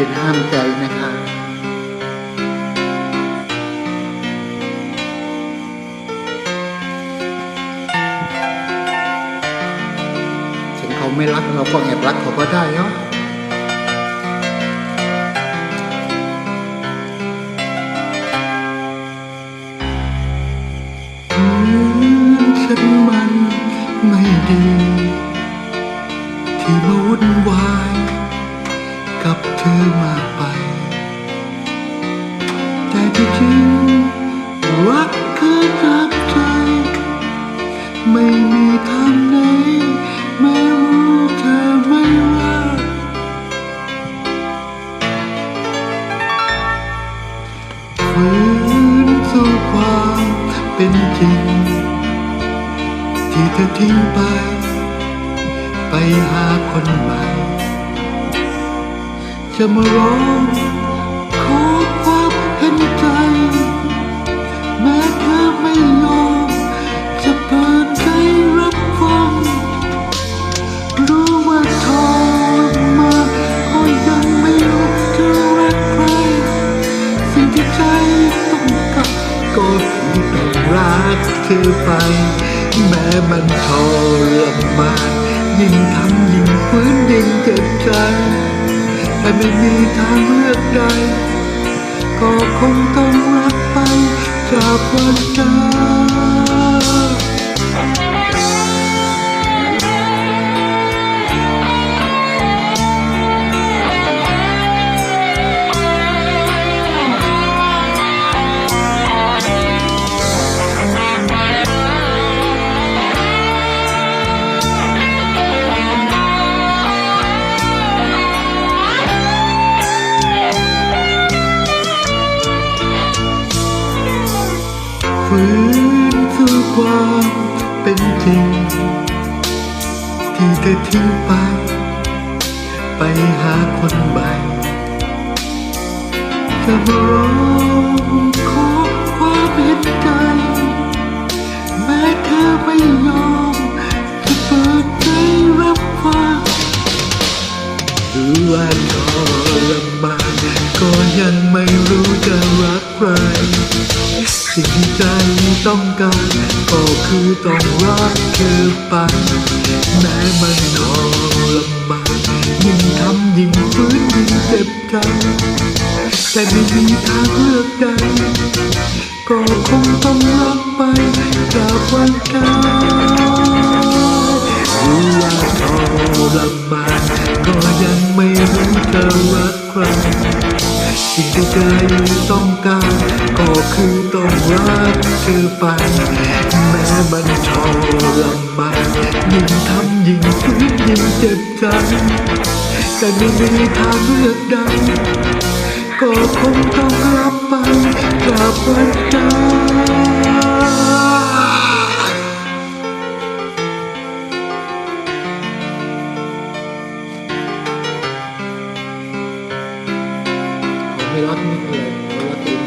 เป็นห้ามใจนะคะถึงเขาไม่รักเราก็แอบรักเขาก็ได้เนาะ ริงรักคือรักใจ ไม่มีทางไหนแม้รู้เธอไม่รักฝืนสู่ความเป็นจริง ที่เธอทิ้งไป ไปหาคนใหม่ จะมาร้อง รักเธอไป แม้มันทรมานยิ่งทำยิ่งฟื้นยิ่งเจ็บใจแต่ไม่มีทางเลือกใด ก็คงต้องรักไปจากวันนั้น ฝืนสู่ความเป็นจริง ที่เธอทิ้งไป ไปหาคนใหม่จะมาร้องขอความเห็นใจ แม้เธอไม่ยอมจะเปิดใจรับฟังหรือว่าทรมานก็ยังไม่รู้จะรักใคร สิ่งที่ใจต้องการก็คือต้องรักเธอไป แม้มันทรมานยิ่งทำยิ่งฟื้นยิ่งเจ็บใจ แต่ไม่มีทางเลือกใดก็คงต้องรักไปจากวันนั้น สิ่งที่ใจต้องการก็คือต้องรักเธอไป แม้มันทรมานยิ่งทำยิ่งฟื้นยิ่งเจ็บใจแต่ไม่มีทางเลือกใดก็คงต้องรับไปกราบวันใจ relato do.